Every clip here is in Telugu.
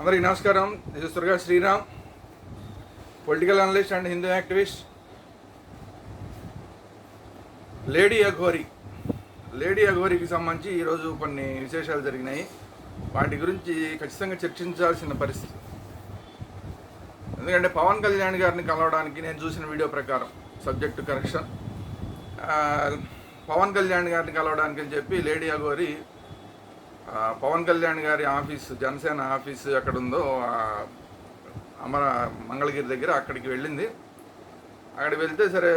అందరికీ నమస్కారం. ఇది Suraga Sriram political analyst and Hindu activist lady Aghori lady అఘోరికి సంబంధించి ఈరోజు కొన్ని విశేషాలు జరిగినాయి. వాటి గురించి ఖచ్చితంగా చర్చించాల్సిన పరిస్థితి. ఎందుకంటే పవన్ కళ్యాణ్ గారిని కలవడానికి నేను చూసిన వీడియో ప్రకారం సబ్జెక్టు కరెక్షన్ పవన్ కళ్యాణ్ గారిని కలవడానికి అని చెప్పి లేడీ అఘోరి పవన్ కళ్యాణ్ గారి ఆఫీస్ జనసేన ఆఫీస్ ఎక్కడ ఉందో అమర మంగళగిరి దగ్గర అక్కడికి వెళ్ళింది. అక్కడికి వెళ్తే సరే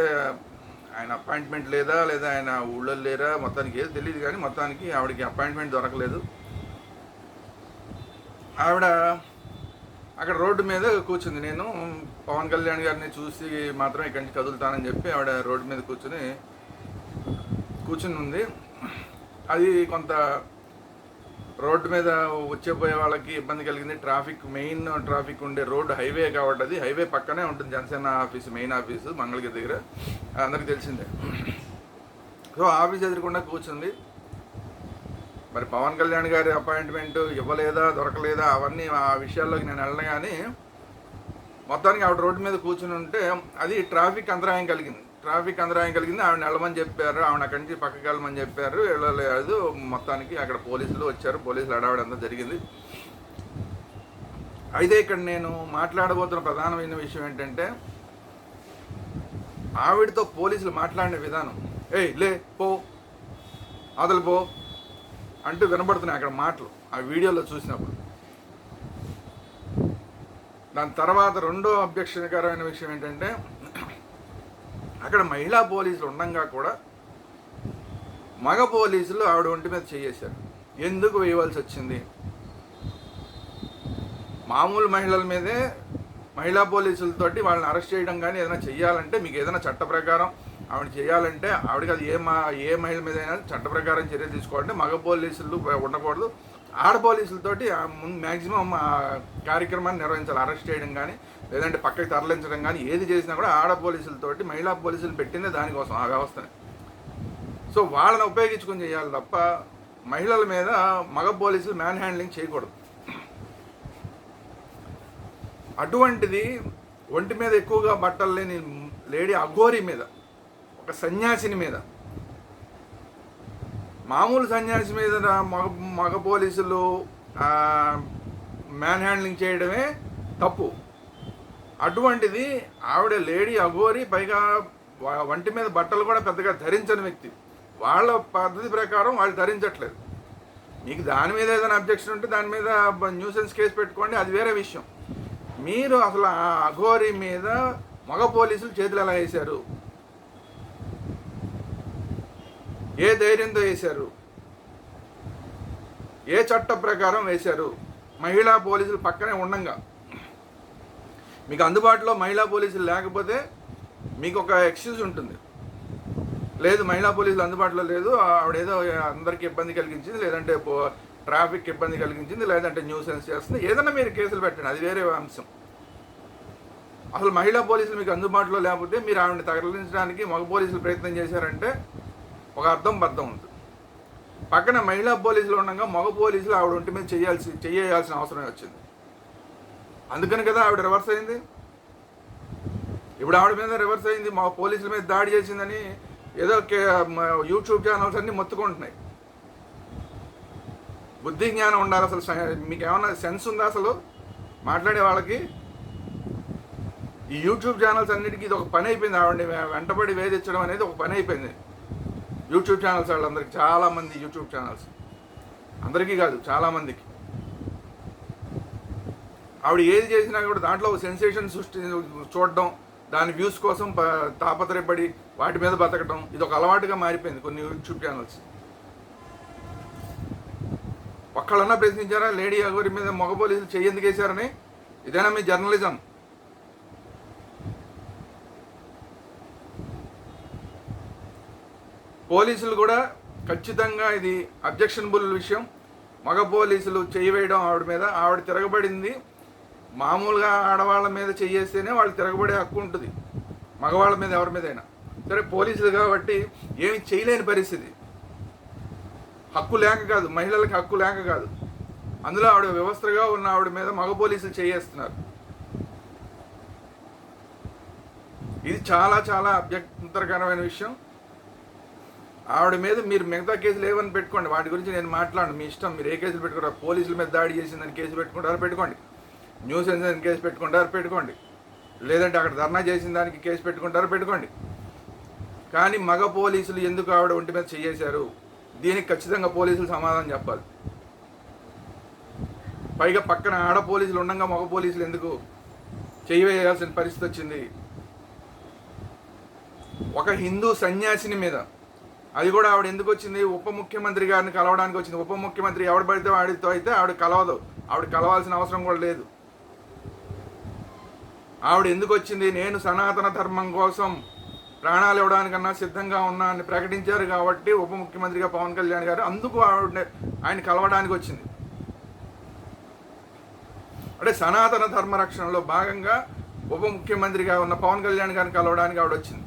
ఆయన అపాయింట్మెంట్ లేదా లేదా ఆయన ఊళ్ళో లేరా మొత్తానికి ఏదో తెలియదు కానీ మొత్తానికి ఆవిడకి అపాయింట్మెంట్ దొరకలేదు. ఆవిడ అక్కడ రోడ్డు మీద కూర్చుంది. నేను పవన్ కళ్యాణ్ గారిని చూసి మాత్రం ఇక్కడి నుంచి కదులుతానని చెప్పి ఆవిడ రోడ్డు మీద కూర్చుని కూర్చుని ఉంది. అది కొంత రోడ్డు మీద వచ్చేపోయే వాళ్ళకి ఇబ్బంది కలిగింది. ట్రాఫిక్ మెయిన్ ట్రాఫిక్ ఉండే రోడ్డు హైవే కాబట్టి అది. హైవే పక్కనే ఉంటుంది Janasena office main office Mangalagiri దగ్గర. అందరికీ తెలిసిందే. సో ఆఫీస్ ఎదురకుండా కూర్చుంది. మరి పవన్ కళ్యాణ్ గారి అపాయింట్మెంట్ ఇవ్వలేదా దొరకలేదా అవన్నీ ఆ విషయాల్లోకి నేను వెళ్ళను కానీ మొత్తానికి ఆవిడ రోడ్డు మీద కూర్చుని ఉంటే అది ట్రాఫిక్ అంతరాయం కలిగింది. ట్రాఫిక్ అంతరాయం కలిగింది? ఆవిడ వెళ్ళమని చెప్పారు. ఆవిడ అక్కడి నుంచి పక్కకి వెళ్ళమని చెప్పారు. వెళ్ళలేదు. మొత్తానికి అక్కడ పోలీసులు వచ్చారు. పోలీసులు అడావిడంతా జరిగింది. అయితే ఇక్కడ నేను మాట్లాడబోతున్న ప్రధానమైన విషయం ఏంటంటే ఆవిడతో పోలీసులు మాట్లాడిన విధానం. ఏయ్ లే పో. అదలు పో. అంటూ వినబడుతున్నాయి అక్కడ మాటలు ఆ వీడియోలో చూసినప్పుడు. దాని తర్వాత రెండో అభ్యక్షకరమైన విషయం ఏంటంటే అక్కడ మహిళా పోలీసులు ఉండగా కూడా మగ పోలీసులు ఆవిడ ఒంటి మీద చేయేశారు. ఎందుకు వేయవలసి వచ్చింది? మామూలు మహిళల మీదే మహిళా పోలీసులతోటి వాళ్ళని అరెస్ట్ చేయడం కానీ ఏదైనా చెయ్యాలంటే మీకు ఏదైనా చట్ట ప్రకారం ఆవిడ చేయాలంటే ఆవిడకి అది ఏ మా ఏ మహిళ మీద అయినా చట్ట ప్రకారం చర్య తీసుకోవాలంటే మగ పోలీసులు ఉండకూడదు. ఆడ పోలీసులతోటి ముందు మ్యాక్సిమం కార్యక్రమాన్ని నిర్వహించాలి. అరెస్ట్ చేయడం కానీ లేదంటే పక్కకి తరలించడం కానీ ఏది చేసినా కూడా ఆడ పోలీసులతోటి మహిళా పోలీసులు పెట్టిందే దానికోసం ఆ వ్యవస్థని. సో వాళ్ళని ఉపయోగించుకొని చేయాలి తప్ప మహిళల మీద మగ పోలీసులు మ్యాన్ హ్యాండ్లింగ్ చేయకూడదు. అటువంటిది ఒంటి మీద ఎక్కువగా బట్టలు లేని లేడీ అఘోరి మీద ఒక సన్యాసిని మీద మామూలు సన్యాసి మీద మగ మగ పోలీసులు మ్యాన్ హ్యాండ్లింగ్ చేయడమే తప్పు. అటువంటిది ఆవిడ లేడీ అఘోరి పైగా వంటి మీద బట్టలు కూడా పెద్దగా ధరించని వ్యక్తి. వాళ్ళ పద్ధతి ప్రకారం వాళ్ళు ధరించట్లేదు. మీకు దాని మీద ఏదైనా అబ్జెక్షన్ ఉంటే దాని మీద న్యూసెన్స్ కేసు పెట్టుకోండి అది వేరే విషయం. మీరు అసలు ఆ అఘోరి మీద మగ పోలీసులు చేతులు ఎలా వేశారు? ఏ ధైర్యంతో వేశారు? ఏ చట్ట ప్రకారం వేశారు? మహిళా పోలీసులు పక్కనే ఉండంగా. మీకు అందుబాటులో మహిళా పోలీసులు లేకపోతే మీకు ఒక ఎక్స్క్యూజ్ ఉంటుంది. లేదు మహిళా పోలీసులు అందుబాటులో లేదు. ఆవిడ ఏదో అందరికీ ఇబ్బంది కలిగించింది లేదంటే ట్రాఫిక్ ఇబ్బంది కలిగించింది లేదంటే న్యూసెన్స్ చేస్తుంది. ఏదైనా మీరు కేసులు పెట్టండి అది వేరే అంశం. అసలు మహిళా పోలీసులు మీకు అందుబాటులో లేకపోతే మీరు ఆవిడని తరలించడానికి మగ పోలీసులు ప్రయత్నం చేశారంటే ఒక అర్థం బద్దం ఉంది. పక్కన మహిళా పోలీసులు ఉండగా మగ పోలీసులు ఆవిడ ఒంటి మీద చేయాల్సి చేయాల్సిన అవసరం వచ్చింది. అందుకని కదా ఆవిడ రివర్స్ అయింది. ఇప్పుడు ఆవిడ మీద రివర్స్ అయింది మా పోలీసుల మీద దాడి చేసిందని ఏదో యూట్యూబ్ ఛానల్స్ అన్నీ మొత్తుకుంటున్నాయి. బుద్ధి జ్ఞానం ఉండాలి అసలు. మీకు ఏమైనా సెన్స్ ఉందా అసలు? మాట్లాడే వాళ్ళకి? ఈ యూట్యూబ్ ఛానల్స్ అన్నిటికీ ఇది ఒక పని అయిపోయింది. ఆవిడని వెంటబడి వేధించడం అనేది ఒక పని అయిపోయింది. యూట్యూబ్ ఛానల్స్ వాళ్ళందరికీ చాలామంది యూట్యూబ్ ఛానల్స్. అందరికీ కాదు చాలామందికి ఆవిడ ఏది చేసినా కూడా దాంట్లో ఒక సెన్సేషన్ సృష్టి చూడడం దాని వ్యూస్ కోసం ప- తాపత్రయపడి వాటి మీద బతకడం ఇది ఒక అలవాటుగా మారిపోయింది కొన్ని యూట్యూబ్ ఛానల్స్. ఒక్కళ్ళన్నా ప్రశ్నించారా లేడీ అగోరి మీద మగ పోలీసులు చెయ్యి వేశారని? ఇదేనా మీ జర్నలిజం? పోలీసులు కూడా ఖచ్చితంగా ఇది అబ్జెక్షనబుల్ విషయం. మగ పోలీసులు చేయవేయడం వేయడం ఆవిడ మీద. ఆవిడ తిరగబడింది. మామూలుగా ఆడవాళ్ళ మీద చెయ్యేస్తేనే వాళ్ళు తిరగబడే హక్కు ఉంటుంది. మగవాళ్ళ మీద ఎవరి మీదైనా. సరే పోలీసులు కాబట్టి ఏమి చేయలేని పరిస్థితి. హక్కు లేక కాదు మహిళలకి హక్కు లేక కాదు. అందులో ఆవిడ వ్యవస్థగా ఉన్న ఆవిడ మీద మగ పోలీసులు చేయేస్తున్నారు. ఇది చాలా చాలా అభ్యంతరకరమైన విషయం. ఆవిడ మీద మీరు మిగతా కేసులు ఏమని పెట్టుకోండి? వాటి గురించి నేను మాట్లాడను. మీ ఇష్టం. మీరు ఏ కేసులు పెట్టుకుంటారు పోలీసుల మీద దాడి చేసిందని కేసు పెట్టుకుంటారు పెట్టుకోండి. న్యూస్ అని కేసు పెట్టుకుంటారు పెట్టుకోండి. లేదంటే అక్కడ ధర్నా చేసిన దానికి కేసు పెట్టుకుంటారు పెట్టుకోండి. కానీ మగ పోలీసులు ఎందుకు ఆవిడ ఒంటి మీద చేయేశారు? దీనికి ఖచ్చితంగా పోలీసులు సమాధానం చెప్పాలి. పైగా పక్కన ఆడ పోలీసులు ఉండగా మగ పోలీసులు ఎందుకు చేయవేయాల్సిన పరిస్థితి వచ్చింది? ఒక హిందూ సన్యాసిని మీద అది కూడా ఆవిడ ఎందుకు వచ్చింది? ఉప ముఖ్యమంత్రి గారిని కలవడానికి వచ్చింది. ఉప ముఖ్యమంత్రి ఎవడు పడితే వాడితో అయితే ఆవిడ కలవదు. ఆవిడ కలవాల్సిన అవసరం కూడా లేదు. ఆవిడ ఎందుకు వచ్చింది? నేను సనాతన ధర్మం కోసం ప్రాణాలు ఇవ్వడానికన్నా సిద్ధంగా ఉన్నా అని ప్రకటించారు కాబట్టి ఉప ముఖ్యమంత్రిగా పవన్ కళ్యాణ్ గారు అందుకు ఆవిడ ఆయన కలవడానికి వచ్చింది. అంటే సనాతన ధర్మ రక్షణలో భాగంగా ఉప ముఖ్యమంత్రిగా ఉన్న పవన్ కళ్యాణ్ గారిని కలవడానికి ఆవిడ వచ్చింది.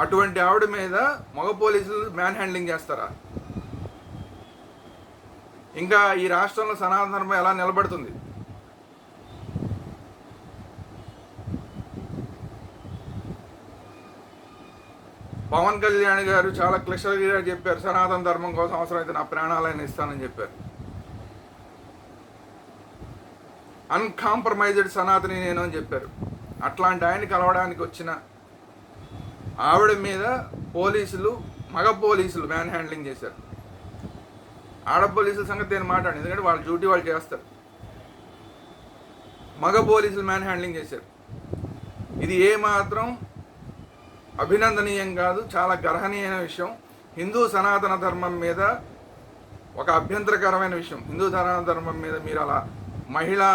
అటువంటి ఆవిడ మీద మగ పోలీసులు మ్యాన్ హ్యాండ్లింగ్ చేస్తారా? ఇంకా ఈ రాష్ట్రంలో సనాతన ధర్మం ఎలా నిలబడుతుంది? పవన్ కళ్యాణ్ గారు చాలా క్లిష్టంగా చెప్పారు సనాతన ధర్మం కోసం అవసరమైతే నా ప్రాణాలను ఇస్తానని చెప్పారు. అన్కాంప్రమైజ్డ్ సనాతని నేను అని చెప్పారు. అట్లాంటి ఆయన కలవడానికి వచ్చిన ఆవిడ మీద పోలీసులు మగ పోలీసులు మ్యాన్ హ్యాండ్లింగ్ చేశారు. ఆడ పోలీసుల సంగతి నేను మాట్లాడి ఎందుకంటే వాళ్ళ డ్యూటీ వాళ్ళు చేస్తారు. మగ పోలీసులు మ్యాన్ హ్యాండ్లింగ్ చేశారు. ఇది ఏ మాత్రం అభినందనీయం కాదు చాలా గర్హనీయమైన విషయం. హిందూ సనాతన ధర్మం మీద ఒక అభ్యంతరకరమైన విషయం. హిందూ సనాతన ధర్మం మీద మీరు అలా మహిళా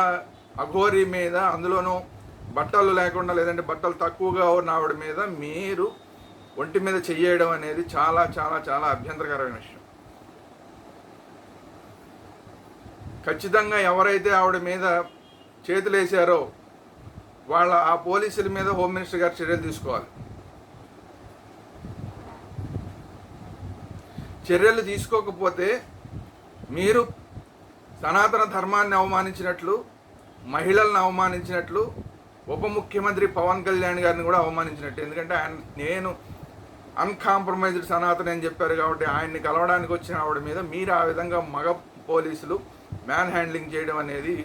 అఘోరి మీద అందులోనూ బట్టలు లేకుండా లేదంటే బట్టలు తక్కువగా ఉన్న ఆవిడ మీద మీరు ఒంటి మీద చెయ్యడం అనేది చాలా చాలా చాలా అభ్యంతరకరమైన విషయం. ఖచ్చితంగా ఎవరైతే ఆవిడ మీద చేతులు వేసారో వాళ్ళ ఆ పోలీసుల మీద హోమ్ మినిస్టర్ గారు చర్యలు తీసుకోవాలి. చర్యలు తీసుకోకపోతే మీరు సనాతన ధర్మాన్ని అవమానించినట్లు మహిళలను అవమానించినట్లు ఉప ముఖ్యమంత్రి పవన్ కళ్యాణ్ గారిని కూడా అవమానించినట్టు. ఎందుకంటే ఆయన నేను అన్కాంప్రమైజ్డ్ సనాతన అని చెప్పారు కాబట్టి ఆయన్ని కలవడానికి వచ్చిన ఆవిడ మీద మీరు ఆ విధంగా మగ పోలీసులు మ్యాన్ హ్యాండ్లింగ్ చేయడం అనేది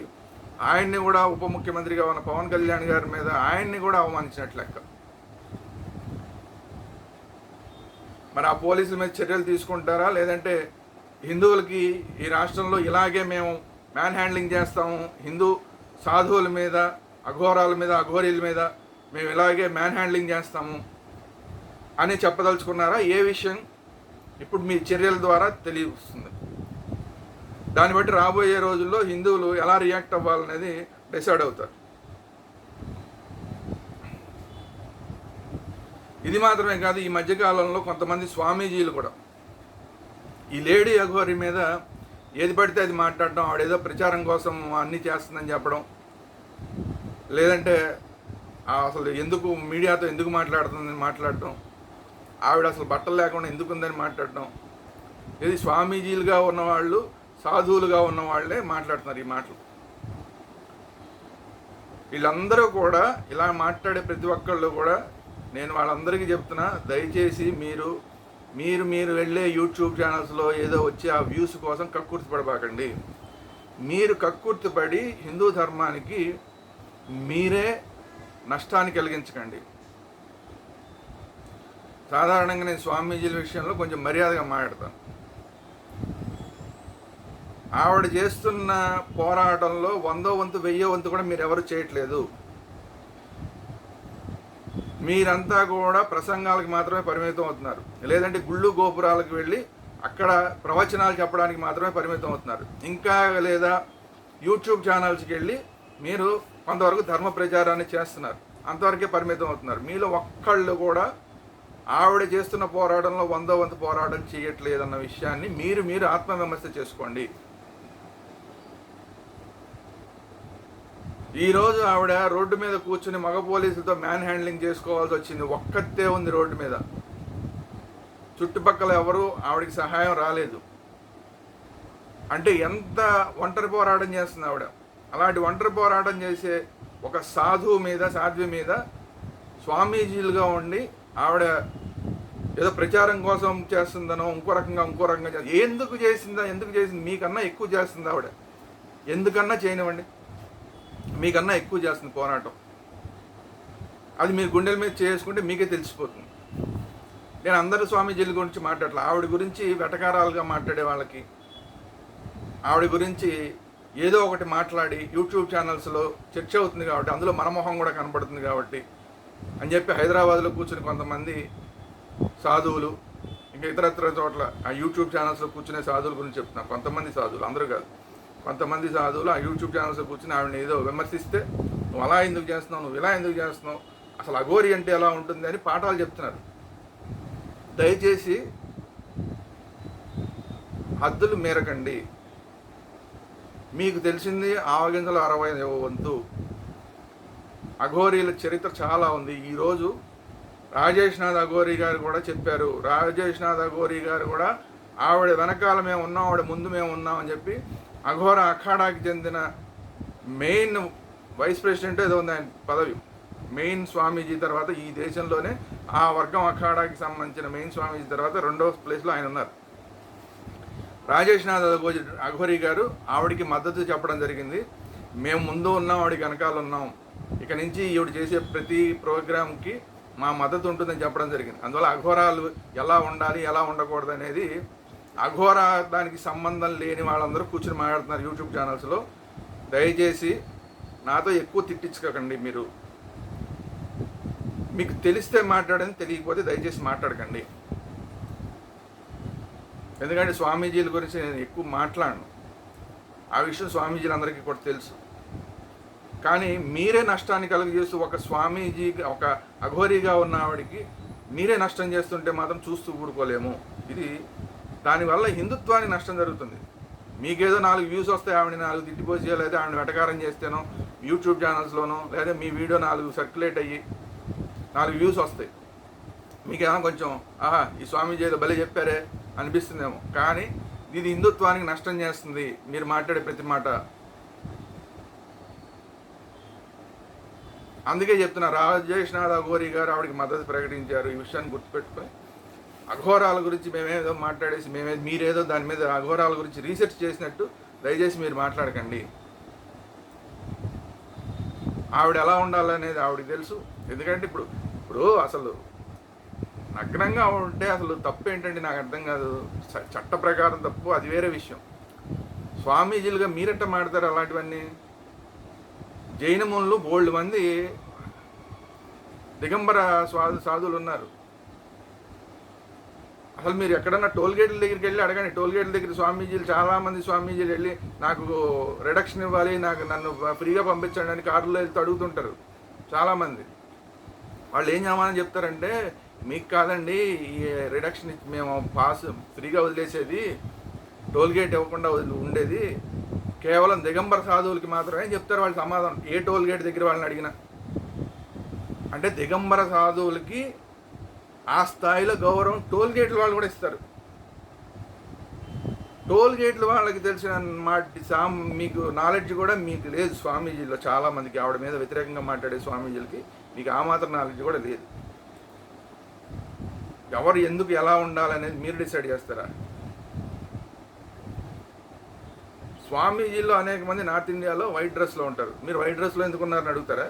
ఆయన్ని కూడా ఉప ముఖ్యమంత్రిగా ఉన్న పవన్ కళ్యాణ్ గారి మీద ఆయన్ని కూడా అవమానించినట్లు లెక్క. మరి ఆ పోలీసుల మీద చర్యలు తీసుకుంటారా? లేదంటే హిందువులకి ఈ రాష్ట్రంలో ఇలాగే మేము మ్యాన్ హ్యాండ్లింగ్ చేస్తాము హిందూ సాధువుల మీద అఘోరాల మీద అఘోరీల మీద మేము ఇలాగే మ్యాన్ హ్యాండ్లింగ్ చేస్తాము అని చెప్పదలుచుకున్నారా? ఏ విషయం ఇప్పుడు మీ చర్యల ద్వారా తెలియస్తుంది దాన్ని బట్టి రాబోయే రోజుల్లో హిందువులు ఎలా రియాక్ట్ అవ్వాలనేది డిసైడ్ అవుతారు. ఇది మాత్రమే కాదు ఈ మధ్యకాలంలో కొంతమంది స్వామీజీలు కూడా ఈ లేడీ అఘోరి మీద ఏది పడితే అది మాట్లాడడం ఆవిడేదో ప్రచారం కోసం అన్నీ చేస్తుందని చెప్పడం లేదంటే అసలు ఎందుకు మీడియాతో ఎందుకు మాట్లాడుతుందని మాట్లాడటం? ఆవిడ అసలు బట్టలు లేకుండా ఎందుకు ఉందని మాట్లాడటం? ఇది స్వామీజీలుగా ఉన్నవాళ్ళు సాధువులుగా ఉన్న వాళ్ళే మాట్లాడుతున్నారు ఈ మాటలు. వీళ్ళందరూ కూడా ఇలా మాట్లాడే ప్రతి ఒక్కళ్ళు కూడా నేను వాళ్ళందరికీ చెప్తున్నా దయచేసి మీరు మీరు మీరు వెళ్ళే యూట్యూబ్ ఛానల్స్లో ఏదో వచ్చి ఆ వ్యూస్ కోసం కక్కుర్తి పడబాకండి. మీరు కక్కుర్తి పడి హిందూ ధర్మానికి మీరే నష్టాన్ని కలిగించకండి. సాధారణంగా నేను స్వామీజీల విషయంలో కొంచెం మర్యాదగా మాట్లాడతాను. ఆవిడ చేస్తున్న పోరాటంలో వందో వంతు వెయ్యో వంతు కూడా మీరు ఎవరు చేయట్లేదు. మీరంతా కూడా ప్రసంగాలకు మాత్రమే పరిమితం అవుతున్నారు. లేదంటే గుళ్ళు గోపురాలకు వెళ్ళి అక్కడ ప్రవచనాలు చెప్పడానికి మాత్రమే పరిమితం అవుతున్నారు. ఇంకా లేదా యూట్యూబ్ ఛానల్స్కి వెళ్ళి మీరు కొంతవరకు ధర్మ ప్రచారాన్ని చేస్తున్నారు. అంతవరకే పరిమితం అవుతున్నారు. మీలో ఒక్కళ్ళు కూడా ఆవిడ చేస్తున్న పోరాటంలో వందో వంతు పోరాటం చేయట్లేదన్న విషయాన్ని మీరు మీరు ఆత్మవిమర్శ చేసుకోండి. ఈరోజు ఆవిడ రోడ్డు మీద కూర్చుని మగ పోలీసులతో మ్యాన్ హ్యాండ్లింగ్ చేసుకోవాల్సి వచ్చింది. ఒక్కతే ఉంది రోడ్డు మీద. చుట్టుపక్కల ఎవరు ఆవిడకి సహాయం రాలేదు. అంటే ఎంత ఒంటరి పోరాటం చేస్తుంది ఆవిడ? అలాంటి ఒంటరి పోరాటం చేసే ఒక సాధువు మీద సాధ్వి మీద స్వామీజీలుగా ఉండి ఆవిడ ఏదో ప్రచారం కోసం చేస్తుందనో ఇంకో రకంగా ఇంకో రకంగా ఎందుకు చేసిందా ఎందుకు చేసింది మీకన్నా ఎక్కువ చేస్తుంది ఆవిడ. ఎందుకన్నా చేయనివ్వండి. మీకన్నా ఎక్కువ చేస్తుంది పోరాటం. అది మీ గుండెల మీద చేసుకుంటే మీకే తెలిసిపోతుంది. నేను అందరు స్వామీజీల గురించి మాట్లాడలే ఆవిడ గురించి వెటకారాలుగా మాట్లాడే వాళ్ళకి ఆవిడ గురించి ఏదో ఒకటి మాట్లాడి యూట్యూబ్ ఛానల్స్లో చర్చ అవుతుంది కాబట్టి అందులో మనమోహం కూడా కనబడుతుంది కాబట్టి అని చెప్పి హైదరాబాద్లో కూర్చుని కొంతమంది సాధువులు ఇంకా ఇతరత్ర చోట్ల ఆ యూట్యూబ్ ఛానల్స్లో కూర్చునే సాధువుల గురించి చెప్తున్నాను కొంతమంది సాధువులు అందరూ కాదు. కొంతమంది సాధువులు ఆ యూట్యూబ్ ఛానల్స్లో కూర్చుని ఆవిడని ఏదో విమర్శిస్తే నువ్వు అలా ఎందుకు చేస్తున్నావు? నువ్వు ఇలా ఎందుకు చేస్తున్నావు? అసలు అఘోరి అంటే ఎలా ఉంటుంది? అని పాఠాలు చెప్తున్నారు. దయచేసి హద్దులు మేరకండి. మీకు తెలిసింది ఆవగింజలు అరవై వంతు. అఘోరీల చరిత్ర చాలా ఉంది. ఈరోజు రాజేష్నాథ్ అఘోరీ గారు కూడా చెప్పారు. రాజేష్నాథ్ అఘోరీ అఘోరి గారు కూడా ఆవిడ వెనకాల మేము ఉన్నాం ఆవిడ ముందు మేము ఉన్నామని చెప్పి అఘోర అఖాడాకి చెందిన మెయిన్ వైస్ ప్రెసిడెంట్ ఏదో ఉంది ఆయన పదవి. మెయిన్ స్వామీజీ తర్వాత ఈ దేశంలోనే ఆ వర్గం అఖాడాకి సంబంధించిన మెయిన్ స్వామీజీ తర్వాత రెండో ప్లేస్లో ఆయన ఉన్నారు. రాజేష్ నాథ్ అఘోరి గారు ఆవిడికి మద్దతు చెప్పడం జరిగింది. మేము ముందు ఉన్నాం ఆవిడకి వెనకాల ఉన్నాం. ఇక నుంచి ఈవిడ చేసే ప్రతి ప్రోగ్రామ్కి మా మద్దతు ఉంటుందని చెప్పడం జరిగింది. అందువల్ల అఘోరాలు ఎలా ఉండాలి ఎలా ఉండకూడదు అనేది అఘోర దానికి సంబంధం లేని వాళ్ళందరూ కూర్చుని మాట్లాడుతున్నారు యూట్యూబ్ ఛానల్స్లో. దయచేసి నాతో ఎక్కువ తిట్టించుకోకండి మీరు. మీకు తెలిస్తే మాట్లాడని తెలియకపోతే దయచేసి మాట్లాడకండి. ఎందుకంటే స్వామీజీల గురించి నేను ఎక్కువ మాట్లాడను. ఆ విషయం స్వామీజీలందరికీ కూడా తెలుసు. కానీ మీరే నష్టాన్ని కలుగజేస్తూ ఒక స్వామీజీ ఒక అఘోరీగా ఉన్న ఆవిడికి మీరే నష్టం చేస్తుంటే మాత్రం చూస్తూ ఊరుకోలేము. ఇది దానివల్ల హిందుత్వానికి నష్టం జరుగుతుంది. మీకేదో నాలుగు వ్యూస్ వస్తాయి ఆవిడ నాలుగు తిట్టిపోసి లేదా ఆవిడ వెటకారం చేస్తేనో యూట్యూబ్ ఛానల్స్లోనో లేదా మీ వీడియో నాలుగు సర్క్యులేట్ అయ్యి నాలుగు వ్యూస్ వస్తాయి. మీకేమో కొంచెం ఆహా ఈ స్వామీజీ ఏదో భలే చెప్పారే అనిపిస్తుందేమో. కానీ ఇది హిందుత్వానికి నష్టం చేస్తుంది. మీరు మాట్లాడే ప్రతి మాట. అందుకే చెప్తున్నా రాజేష్ నాథ్ అఘోరి గారు ఆవిడకి మద్దతు ప్రకటించారు. ఈ విషయాన్ని గుర్తుపెట్టుకొని అఘోరాల గురించి మేమేదో మాట్లాడేసి మేమే మీరేదో దాని మీద అఘోరాల గురించి రీసెర్చ్ చేసినట్టు దయచేసి మీరు మాట్లాడకండి. ఆవిడ ఎలా ఉండాలనేది ఆవిడకి తెలుసు. ఎందుకంటే ఇప్పుడు ఇప్పుడు అసలు నగ్నంగా ఉంటే అసలు తప్పు ఏంటండి? నాకు అర్థం కాదు. చ- చట్ట ప్రకారం తప్పు అది వేరే విషయం. స్వామీజీలుగా మీరట్ట మాడతారు అలాంటివన్నీ? జైనములు బోల్డ్ మంది దిగంబర స్వాదు సాధువులు ఉన్నారు. అసలు మీరు ఎక్కడన్నా టోల్ గేట్ల దగ్గరికి వెళ్ళి అడగండి. టోల్ గేట్ల దగ్గర స్వామీజీలు చాలామంది స్వామీజీలు వెళ్ళి నాకు రిడక్షన్ ఇవ్వాలి నాకు నన్ను ఫ్రీగా పంపించండి అని కారులో వెళ్తూ అడుగుతుంటారు చాలామంది. వాళ్ళు ఏం చేయమని చెప్తారంటే మీకు కాదండి ఈ రిడక్షన్ మేము పాస్ ఫ్రీగా వదిలేసేది టోల్ గేట్ ఇవ్వకుండా వదిలి ఉండేది కేవలం దిగంబర సాధువులకి మాత్రమే చెప్తారు వాళ్ళు సమాధానం. ఏ టోల్ గేట్ దగ్గర వాళ్ళని అడిగినా. అంటే దిగంబర సాధువులకి ఆ స్థాయిలో గౌరవం టోల్ గేట్ల వాళ్ళు కూడా ఇస్తారు. టోల్ గేట్ల వాళ్ళకి తెలిసిన మాట సామ్ మీకు నాలెడ్జ్ కూడా మీకు లేదు స్వామీజీలో. చాలామందికి ఆవిడ మీద వ్యతిరేకంగా మాట్లాడే స్వామీజీలకి మీకు ఆ మాత్రం నాలెడ్జ్ కూడా లేదు. ఎవరు ఎందుకు ఎలా ఉండాలనేది మీరు డిసైడ్ చేస్తారా? స్వామీజీలో అనేక మంది నార్త్ ఇండియాలో వైట్ డ్రెస్లో ఉంటారు. మీరు వైట్ డ్రెస్లో ఎందుకు ఉన్నారని అడుగుతారా?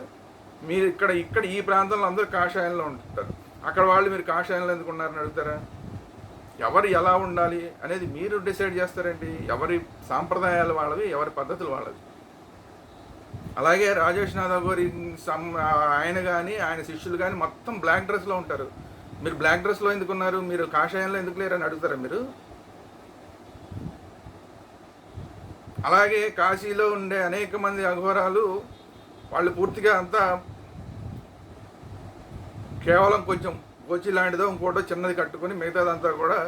మీరు ఇక్కడ ఇక్కడ ఈ ప్రాంతంలో అందరూ కాషాయంలో ఉంటారు. అక్కడ వాళ్ళు మీరు కాషాయంలో ఎందుకు ఉన్నారని అడుగుతారా? ఎవరు ఎలా ఉండాలి అనేది మీరు డిసైడ్ చేస్తారండి ఎవరి సాంప్రదాయాలు వాళ్ళవి ఎవరి పద్ధతులు వాళ్ళవి? అలాగే రాజేష్ నాథ్ గోరి ఆయన కానీ ఆయన శిష్యులు కానీ మొత్తం బ్లాక్ డ్రెస్లో ఉంటారు. మీరు బ్లాక్ డ్రెస్లో ఎందుకు ఉన్నారు మీరు కాషాయంలో ఎందుకు లేరని అడుగుతారా మీరు? అలాగే కాశీలో ఉండే అనేక మంది అఘోరాలు వాళ్ళు పూర్తిగా అంతా కేవలం కొంచెం గోచి లాంటిదో ఇంకోటో చిన్నది కట్టుకొని మిగతాదంతా కూడా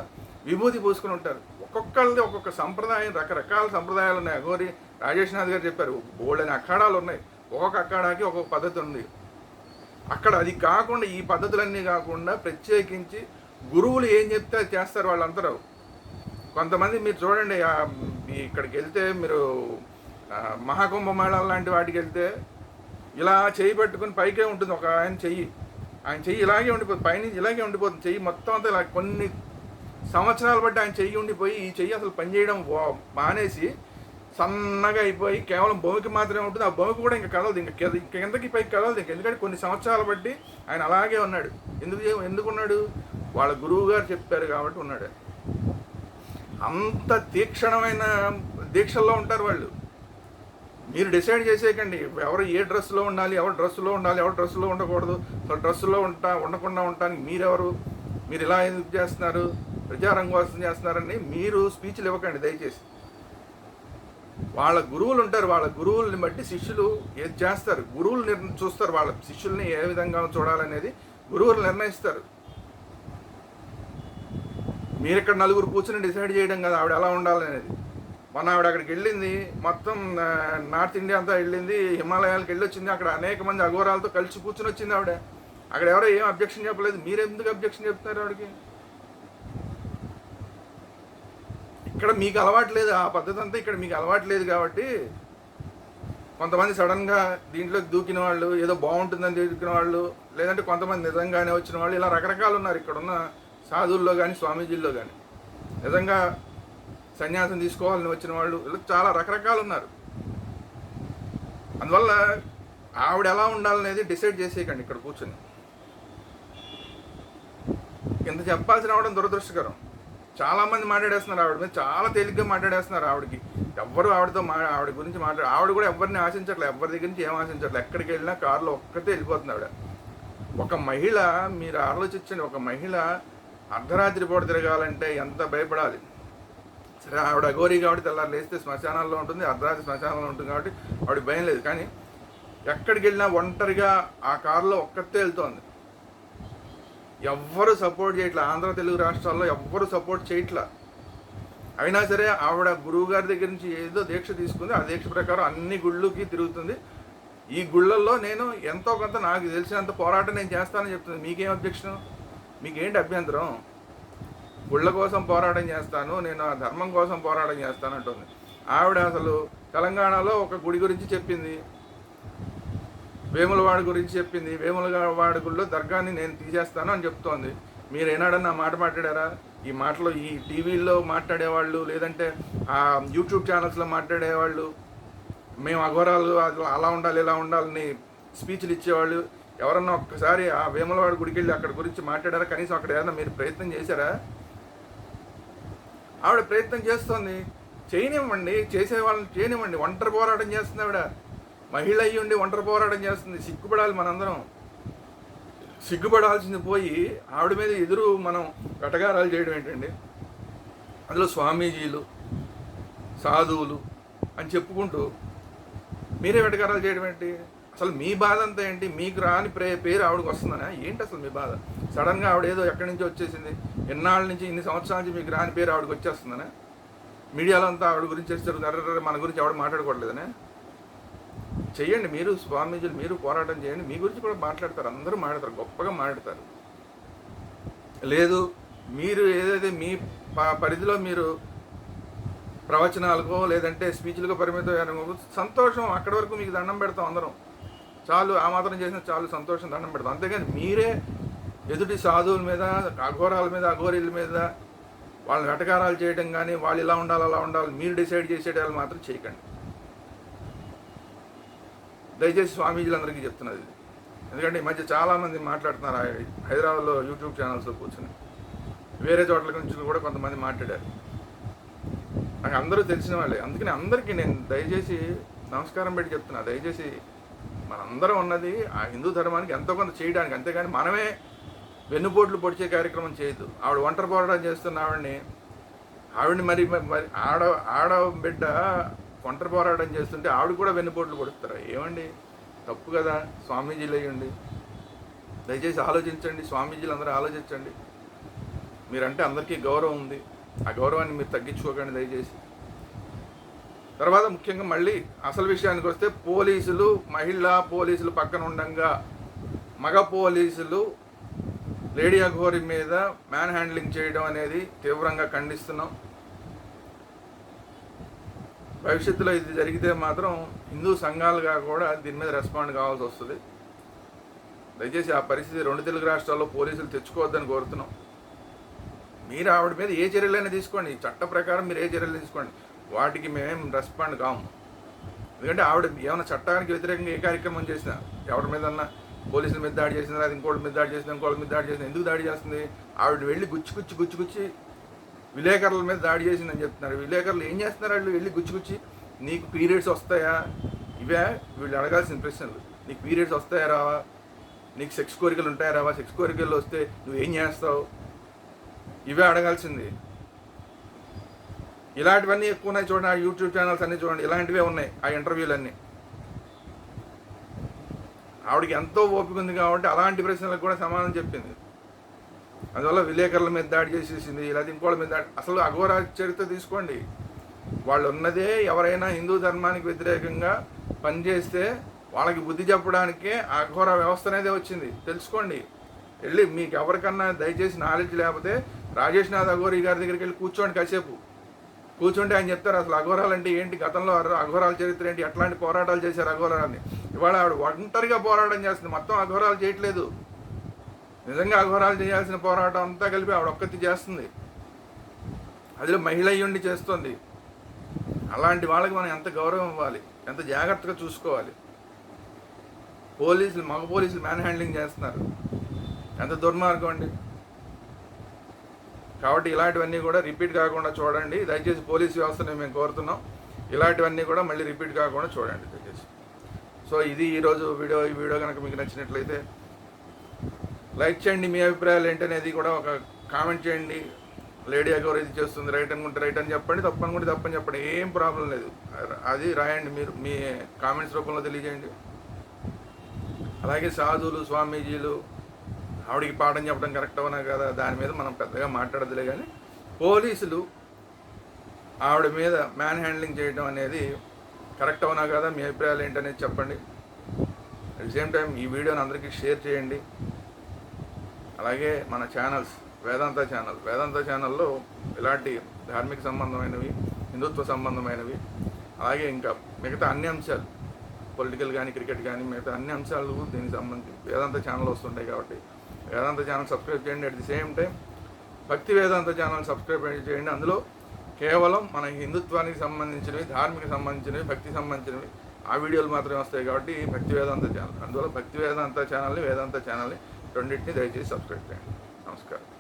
విభూతి పూసుకుని ఉంటారు. ఒక్కొక్కరిది ఒక్కొక్క సంప్రదాయం రకరకాల సంప్రదాయాలు ఉన్నాయి. అఘోరి రాజేష్నాథ్ గారు చెప్పారు బోల్డని అఖాడాలు ఉన్నాయి. ఒక్కొక్క అఖాడాకి ఒక్కొక్క పద్ధతి ఉంది. అక్కడ అది కాకుండా ఈ పద్ధతులన్నీ కాకుండా ప్రత్యేకించి గురువులు ఏం చెప్తే అది చేస్తారు వాళ్ళందరూ. కొంతమంది మీరు చూడండి ఇక్కడికి వెళ్తే మీరు మహాకుంభమేళ లాంటి వాటికి వెళ్తే ఇలా చెయ్యి పెట్టుకుని పైకే ఉంటుంది ఒక ఆయన చెయ్యి. ఆయన చెయ్యి ఇలాగే ఉండిపోతుంది పైనుంచి ఇలాగే ఉండిపోతుంది. చెయ్యి మొత్తం అంతా ఇలా కొన్ని సంవత్సరాలు బట్టి ఆయన చెయ్యి ఉండిపోయి ఈ చెయ్యి అసలు పనిచేయడం మానేసి సన్నగా అయిపోయి కేవలం భూమికి మాత్రమే ఉంటుంది. ఆ భూమికి కూడా ఇంకా కదలదు. ఇంకా కిందకి పైకి కదలదు. ఇంకా ఎందుకంటే కొన్ని సంవత్సరాలు బట్టి ఆయన అలాగే ఉన్నాడు. ఎందుకు ఎందుకున్నాడు ఎందుకు ఉన్నాడు? వాళ్ళ గురువు గారు చెప్పారు కాబట్టి ఉన్నాడు. అంత తీక్షణమైన దీక్షల్లో ఉంటారు వాళ్ళు. మీరు డిసైడ్ చేసేయకండి. ఎవరు ఏ డ్రెస్లో ఉండాలి ఎవరు డ్రెస్సులో ఉండాలి ఎవరు డ్రెస్సులో ఉండకూడదు. అసలు డ్రెస్సులో ఉంటా ఉండకుండా ఉండటానికి మీరెవరు? మీరు ఇలా ఎందుకు చేస్తున్నారు? ప్రజారంగవాసం చేస్తున్నారని మీరు స్పీచ్లు ఇవ్వకండి దయచేసి. వాళ్ళ గురువులు ఉంటారు వాళ్ళ గురువుల్ని బట్టి శిష్యులు ఏది చేస్తారు? గురువులు నిర్ణ చూస్తారు వాళ్ళ శిష్యుల్ని ఏ విధంగా చూడాలనేది గురువులు నిర్ణయిస్తారు. మీరు ఇక్కడ నలుగురు కూర్చుని డిసైడ్ చేయడం కదా ఆవిడ ఎలా ఉండాలనేది. మన ఆవిడ అక్కడికి వెళ్ళింది మొత్తం నార్త్ ఇండియా అంతా వెళ్ళింది హిమాలయాలకు వెళ్ళి వచ్చింది అక్కడ అనేక మంది అఘోరాలతో కలిసి కూర్చుని వచ్చింది ఆవిడ. అక్కడ ఎవరో ఏం అబ్జెక్షన్ చెప్పలేదు మీరు ఎందుకు అబ్జెక్షన్ చెప్తున్నారు ఆవిడకి? ఇక్కడ మీకు అలవాటు లేదు ఆ పద్ధతి అంతా ఇక్కడ మీకు అలవాటు లేదు కాబట్టి కొంతమంది సడన్గా దీంట్లోకి దూకిన వాళ్ళు ఏదో బాగుంటుందని దూకిన వాళ్ళు లేదంటే కొంతమంది నిజంగానే వచ్చిన వాళ్ళు ఇలా రకరకాలు ఉన్నారు ఇక్కడ ఉన్న సాధువుల్లో కానీ స్వామీజీల్లో కానీ నిజంగా సన్యాసం తీసుకోవాలని వచ్చిన వాళ్ళు ఇలా చాలా రకరకాలు ఉన్నారు. అందువల్ల ఆవిడ ఎలా ఉండాలనేది డిసైడ్ చేసేయకండి ఇక్కడ కూర్చొని. ఇంత చెప్పాల్సిన అవడం దురదృష్టకరం. చాలామంది మాట్లాడేస్తున్నారు ఆవిడ మీద. చాలా తేలిగ్గా మాట్లాడేస్తున్నారు ఆవిడకి. ఎవ్వరు ఆవిడతో మా ఆవిడ గురించి మాట్లాడు ఆవిడ కూడా ఎవరిని ఆశించట్లేదు ఎవరి దగ్గర నుంచి ఏం ఆశించట్లేదు ఎక్కడికి వెళ్ళినా కారులో ఒక్కతే వెళ్ళిపోతుంది ఆవిడ. ఒక మహిళ మీరు ఆలోచించండి. ఒక మహిళ అర్ధరాత్రి పూట తిరగాలంటే ఎంత భయపడాలి? సరే ఆవిడ అఘోరి కాబట్టి తెల్లారు లేస్తే శ్మశానాల్లో ఉంటుంది. అర్ధరాత్రి శ్మశానంలో ఉంటుంది కాబట్టి ఆవిడ భయం లేదు. కానీ ఎక్కడికి వెళ్ళినా ఒంటరిగా ఆ కారులో ఒక్కతే వెళ్తోంది. ఎవ్వరు సపోర్ట్ చేయట్లా. ఆంధ్ర తెలుగు రాష్ట్రాల్లో ఎవ్వరు సపోర్ట్ చేయట్లా. అయినా సరే ఆవిడ గురువు గారి దగ్గర నుంచి ఏదో దీక్ష తీసుకుంది. ఆ దీక్ష ప్రకారం అన్ని గుళ్ళకి తిరుగుతుంది. ఈ గుళ్ళల్లో నేను ఎంతో కొంత నాకు తెలిసినంత పోరాటం నేను చేస్తానని చెప్తుంది. మీకేం అబ్జెక్షన్ మీకేంటి అభ్యంతరం? గుళ్ళ కోసం పోరాటం చేస్తాను. నేను ఆ ధర్మం కోసం పోరాటం చేస్తాను అంటుంది. ఆవిడ అసలు తెలంగాణలో ఒక గుడి గురించి చెప్పింది. వేములవాడ గురించి చెప్పింది. వేములవాడ గుడిలో దర్గాని నేను తీసేస్తాను అని చెప్తోంది. మీరు ఏనాడన్నా మాట మాట్లాడారా? ఈ మాటలు ఈ టీవీల్లో మాట్లాడేవాళ్ళు లేదంటే ఆ యూట్యూబ్ ఛానల్స్లో మాట్లాడేవాళ్ళు మేము అఘోరాలు అలా ఉండాలి ఇలా ఉండాలని స్పీచ్లు ఇచ్చేవాళ్ళు ఎవరన్నా ఒక్కసారి ఆ వేములవాడ గుడికి వెళ్ళి అక్కడ గురించి మాట్లాడారా? కనీసం అక్కడ ఏదైనా మీరు ప్రయత్నం చేశారా? ఆవిడ ప్రయత్నం చేస్తోంది. చేయనివ్వండి చేసే వాళ్ళని చేయనివ్వండి. ఒంటరి పోరాటం చేస్తుంది ఆవిడ. మహిళ అయ్యి ఉండి ఒంటరి పోరాటం చేస్తుంది. సిగ్గుపడాలి మనందరం. సిగ్గుపడాల్సింది పోయి ఆవిడ మీద ఎదురు మనం వెటగారాలు చేయడం ఏంటండి? అందులో స్వామీజీలు సాధువులు అని చెప్పుకుంటూ మీరే వెటకారాలు చేయడం ఏంటి? అసలు మీ బాధ అంతా ఏంటి? మీకు రాని ప్రే పేరు ఆవిడకి వస్తుందనా? ఏంటి అసలు మీ బాధ? సడన్గా ఆవిడ ఏదో ఎక్కడి నుంచి వచ్చేసింది. ఎన్నాళ్ళ నుంచి ఇన్ని సంవత్సరాల నుంచి మీకు రాని పేరు ఆవిడకి వచ్చేస్తుందనా? మీడియాలో అంతా ఆవిడ గురించి చేస్తారు మన గురించి ఆవిడ మాట్లాడుకోవట్లేదనే? చెయ్యండి మీరు స్వామీజీలు మీరు పోరాటం చేయండి మీ గురించి కూడా మాట్లాడతారు అందరూ మాట్లాడతారు గొప్పగా మాట్లాడతారు. లేదు మీరు ఏదైతే మీ ప- పరిధిలో మీరు ప్రవచనాలకో లేదంటే స్పీచ్లకో పరిమితం సంతోషం అక్కడి వరకు మీకు దండం పెడతాం అందరం. చాలు ఆ మాత్రం చేసిన చాలు సంతోషం దండం పెడతాం. అంతేగాని మీరే ఎదుటి సాధువుల మీద అఘోరాల మీద అఘోరీల మీద వాళ్ళని వెటకారాలు చేయడం కానీ వాళ్ళు ఇలా ఉండాలి అలా ఉండాలి మీరు డిసైడ్ చేసేటాలు మాత్రం చేయకండి. దయచేసి స్వామీజీలందరికీ చెప్తున్నది ఎందుకంటే ఈ మధ్య చాలామంది మాట్లాడుతున్నారు హైదరాబాద్లో యూట్యూబ్ ఛానల్స్లో కూర్చొని. వేరే చోట్ల నుంచి కూడా కొంతమంది మాట్లాడారు. నాకు అందరూ తెలిసిన వాళ్ళే. అందుకని అందరికీ నేను దయచేసి నమస్కారం పెట్టి చెప్తున్నా. దయచేసి మనందరం ఉన్నది ఆ హిందూ ధర్మానికి ఎంతో కొంత చేయడానికి. అంతేగాని మనమే వెన్నుపోట్లు పొడిచే కార్యక్రమం చేయొద్దు. ఆవిడ ఒంటరి పోరాటం చేస్తున్న ఆవిడని ఆవిడని మరి మరి ఆడ ఆడ బిడ్డ ఒంటరి పోరాటం చేస్తుంటే ఆవిడ కూడా వెన్నుపోట్లు పొడుస్తారా ఏమండి? తప్పు కదా స్వామీజీలు అయ్యండి. దయచేసి ఆలోచించండి స్వామీజీలు అందరూ ఆలోచించండి. మీరంటే అందరికీ గౌరవం ఉంది. ఆ గౌరవాన్ని మీరు తగ్గించుకోకండి దయచేసి. తర్వాత ముఖ్యంగా మళ్ళీ అసలు విషయానికి వస్తే పోలీసులు మహిళా పోలీసులు పక్కన ఉండంగా మగ పోలీసులు లేడీ అఘోరి మీద మ్యాన్ హ్యాండ్లింగ్ చేయడం అనేది తీవ్రంగా ఖండిస్తున్నాం. భవిష్యత్తులో ఇది జరిగితే మాత్రం హిందూ సంఘాలుగా కూడా దీని మీద రెస్పాండ్ కావాల్సి వస్తుంది. దయచేసి ఆ పరిస్థితి రెండు తెలుగు రాష్ట్రాల్లో పోలీసులు తెచ్చుకోవద్దని కోరుతున్నాం. మీరు ఆవిడ మీద ఏ చర్యలైనా తీసుకోండి. చట్ట ప్రకారం మీరు ఏ చర్యలు తీసుకోండి. వాటికి మేమేం రెస్పాండ్ కాము. ఎందుకంటే ఆవిడ ఏమైనా చట్టానికి వ్యతిరేకంగా ఏ కార్యక్రమం చేసినా ఎవరి మీద పోలీసుల మీద దాడి చేసిందా అది ఇంకోటి మీద దాడి చేసిందా ఇంకోటి మీద దాడి చేసింది ఎందుకు దాడి చేస్తుంది? ఆవిడ వెళ్ళి గుచ్చి గుచ్చి గుచ్చి గుచ్చి విలేకరుల మీద దాడి చేసిందని చెప్తున్నారు. విలేకరులు ఏం చేస్తున్నారు వాళ్ళు? వెళ్ళి గుచ్చి గుచ్చి నీకు పీరియడ్స్ వస్తాయా? ఇవే వీళ్ళు అడగాల్సిన ప్రశ్నలు. నీకు పీరియడ్స్ వస్తాయా రావా? నీకు సెక్స్ కోరికలు ఉంటాయా రావా? సెక్స్ కోరికలు వస్తే నువ్వు ఏం చేస్తావు? ఇవే అడగాల్సింది. ఇలాంటివన్నీ ఎక్కువ ఉన్నాయి చూడండి ఆ యూట్యూబ్ ఛానల్స్ అన్నీ చూడండి. ఇలాంటివే ఉన్నాయి ఆ ఇంటర్వ్యూలన్నీ. ఆవిడకి ఎంతో ఓపిక ఉంది కాబట్టి అలాంటి ప్రశ్నలకు కూడా సమాధానం చెప్పింది. అందువల్ల విలేకరుల మీద దాడి చేసేసింది లేదా ఇంకోళ్ళ మీద దాడి. అసలు అఘోర చరిత్ర తీసుకోండి. వాళ్ళు ఉన్నదే ఎవరైనా హిందూ ధర్మానికి వ్యతిరేకంగా పనిచేస్తే వాళ్ళకి బుద్ధి చెప్పడానికే అఘోర వ్యవస్థ అనేది వచ్చింది. తెలుసుకోండి. వెళ్ళి మీకు ఎవరికన్నా దయచేసి నాలెడ్జ్ లేకపోతే రాజేష్ నాథ్ అఘోరి గారి దగ్గరికి వెళ్ళి కూర్చోండి కాసేపు. కూర్చుంటే ఆయన చెప్తారు అసలు అఘోరాలు అంటే ఏంటి? గతంలో అఘోరాల చరిత్ర ఏంటి? ఎట్లాంటి పోరాటాలు చేశారు అఘోరాలని. ఇవాళ ఆవిడ ఒంటరిగా పోరాటం చేస్తుంది. మొత్తం అఘోరాలు చేయట్లేదు. నిజంగా అఘోరాలు చేయాల్సిన పోరాటం అంతా కలిపి ఆవిడ ఒక్కతి చేస్తుంది. అదిలో మహిళ అయ్యుండి చేస్తుంది. అలాంటి వాళ్ళకి మనం ఎంత గౌరవం ఇవ్వాలి? ఎంత జాగ్రత్తగా చూసుకోవాలి? పోలీసులు మగ పోలీసులు మ్యాన్ హ్యాండ్లింగ్ చేస్తున్నారు. ఎంత దుర్మార్గం అండి. కాబట్టి ఇలాంటివన్నీ కూడా రిపీట్ కాకుండా చూడండి. దయచేసి పోలీస్ వ్యవస్థని మేము కోరుతున్నాం. ఇలాంటివన్నీ కూడా మళ్ళీ రిపీట్ కాకుండా చూడండి దయచేసి. సో ఇది ఈరోజు వీడియో. ఈ వీడియో కనుక మీకు నచ్చినట్లయితే లైక్ చేయండి మీ అభిప్రాయాలు ఏంటనేది కూడా ఒక కామెంట్ చేయండి. లేడీ అగౌర్ ఇది చేస్తుంది రైట్ అనుకుంటే రైట్ అని చెప్పండి తప్పు అనుకుంటే తప్పని చెప్పండి ఏం ప్రాబ్లం లేదు. అది రాయండి మీరు మీ కామెంట్స్ రూపంలో తెలియజేయండి. అలాగే సాధువులు స్వామీజీలు ఆవిడికి పాఠం చెప్పడం కరెక్ట్ అవునా కదా దాని మీద మనం పెద్దగా మాట్లాడదులే కానీ పోలీసులు ఆవిడ మీద మ్యాన్ హ్యాండ్లింగ్ చేయడం అనేది కరెక్ట్ అవునా కదా మీ అభిప్రాయాలు ఏంటనేది చెప్పండి. అట్ సేమ్ టైం ఈ వీడియోని అందరికీ షేర్ చేయండి. అలాగే మన ఛానల్స్ వేదాంత ఛానల్ వేదాంత ఛానల్లో ఇలాంటి ధార్మిక సంబంధమైనవి హిందుత్వ సంబంధమైనవి అలాగే ఇంకా మిగతా అన్ని అంశాలు పొలిటికల్ కానీ క్రికెట్ కానీ మిగతా అన్ని అంశాలు దీనికి సంబంధించి వేదాంత ఛానల్ వస్తుంటాయి కాబట్టి వేదాంత ఛానల్ సబ్స్క్రైబ్ చేయండి. At the same time Bhakti Vedanta channel subscribe చేయండి. అందులో కేవలం మన హిందుత్వానికి సంబంధించినవి ధార్మిక సంబంధించినవి భక్తి సంబంధించినవి ఆ వీడియోలు మాత్రమే వస్తాయి కాబట్టి భక్తి వేదాంత ఛానల్ అందువల్ల భక్తి వేదాంత ఛానల్ని వేదాంత ఛానల్ని రెండింటిని దయచేసి సబ్స్క్రైబ్ చేయండి నమస్కారం